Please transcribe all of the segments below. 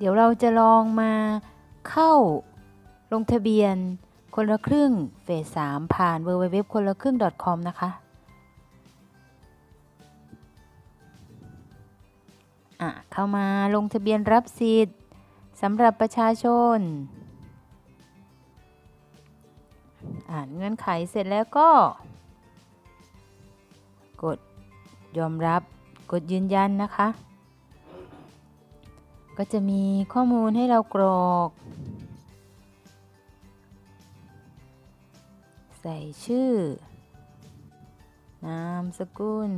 เดี๋ยวเราจะลองมาเข้าลงทะเบียนคนละครึ่งเฟส3ผ่าน www คนละครึ่ง .com นะคะ อะ เข้ามาลงทะเบียนรับสิทธิ์ สำหรับประชาชน อ่านเงื่อนไขเสร็จแล้วก็ กดยอมรับกดยืนยันนะคะ ก็จะมีข้อมูลให้เรากรอก ใส่ชื่อ นามสกุล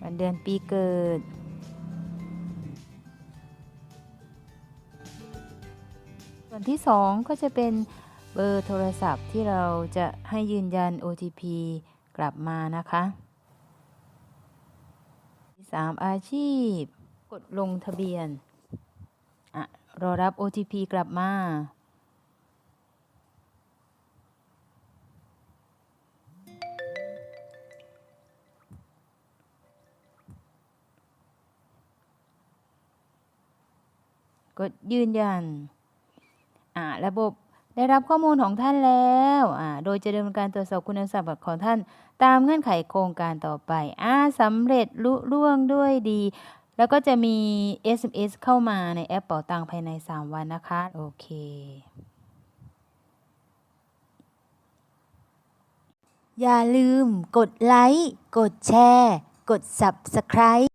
วันเดือนปีเกิด ส่วนที่ 2 ก็จะเป็นเบอร์โทรศัพท์ที่เราจะให้ยืนยัน OTP กลับมานะคะ3อาชีพ กดลงทะเบียนอะรอรับ OTP กลับมากดยืนยัน ระบบได้รับข้อมูลของท่านแล้วโดยจะดำเนินการตรวจสอบคุณสมบัติของท่าน ตามเงื่อนไขโครงการต่อไปอสำเร็จลุล่วงด้วยดี แล้วก็จะมี SMS เข้ามาในแอปเป๋าตังภายใน 3 วันนะคะ โอเค อย่าลืมกดไลค์ กดแชร์ กด Subscribe